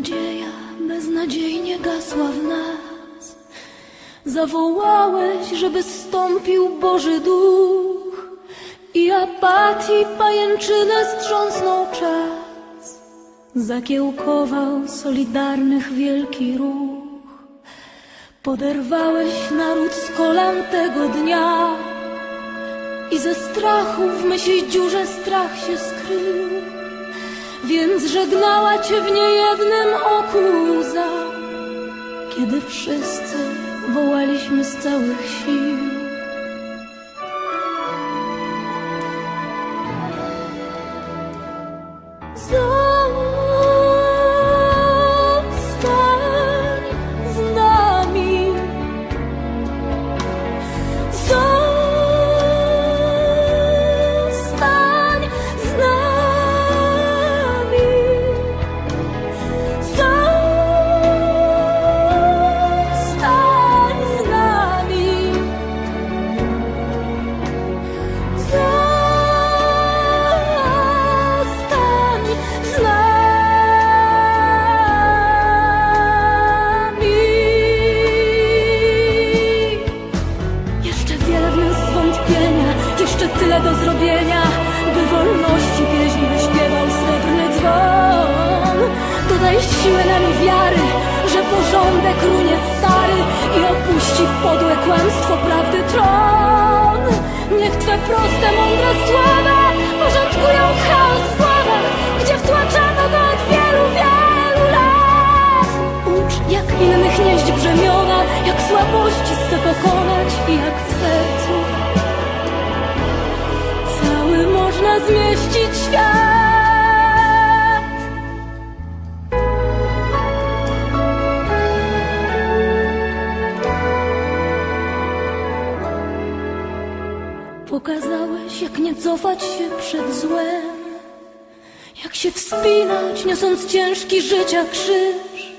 nadzieja beznadziejnie gasła w nas. Zawołałeś, żeby stąpił Boży Duch i apatii pajęczynę strząsnął czas. Zakiełkował solidarnych wielki ruch. Poderwałeś naród z kolan tego dnia i ze strachu w myśli dziurze strach się skrył. Więc żegnała cię w niejednym oku łza, kiedy wszyscy wołaliśmy z całych sił. Siłę nam i wiary, że porządek runie stary i opuści podłe kłamstwo prawdy tron. Niech Twe proste, mądre słowa porządkują chaos w głowach, gdzie wtłaczano go od wielu, wielu lat. Ucz, jak innych nieść brzemiona, jak słabości swe pokonać i jak w sercu cały można zmieścić świat. Cofać się przed złem, jak się wspinać, niosąc ciężki życia krzyż.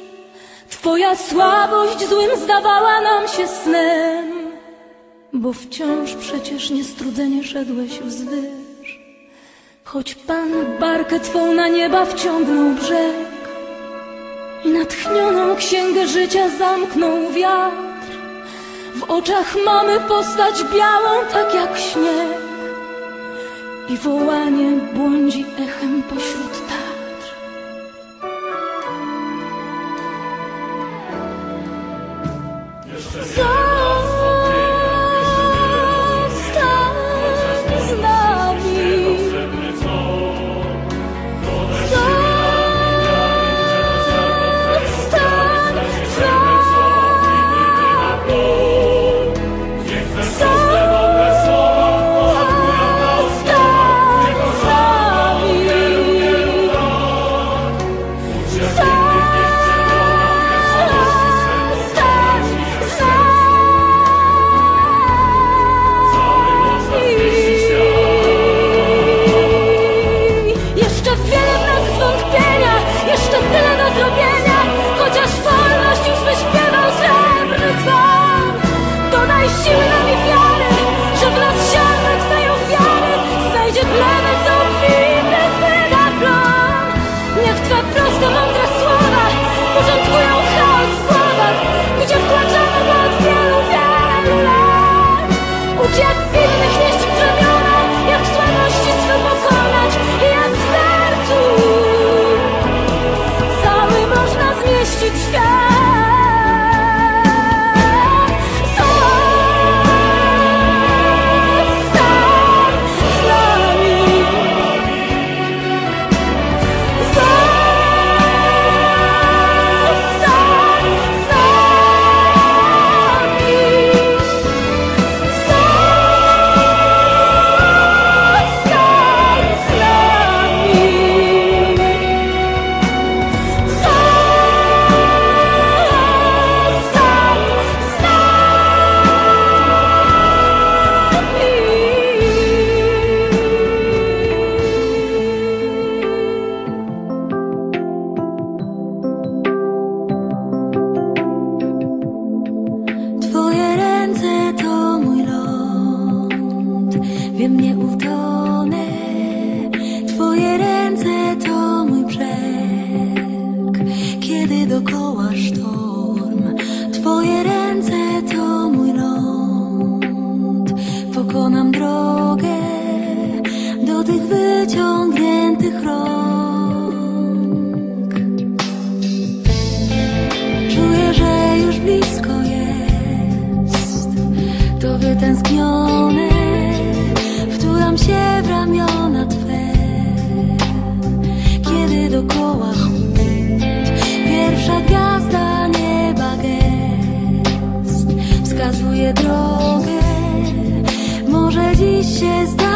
Twoja słabość złym zdawała nam się snem, bo wciąż przecież niestrudzenie szedłeś wzwyż. Choć Pan barkę Twą na nieba wciągnął brzeg i natchnioną księgę życia zamknął wiatr, w oczach mamy postać białą, tak jak śnieg i wołanie błądzi echem pośród to wytęsknione. Wtulam się w ramiona Twe, kiedy dokoła chłód. Pierwsza gwiazda nieba gest wskazuje drogę. Może dziś się zdarzy.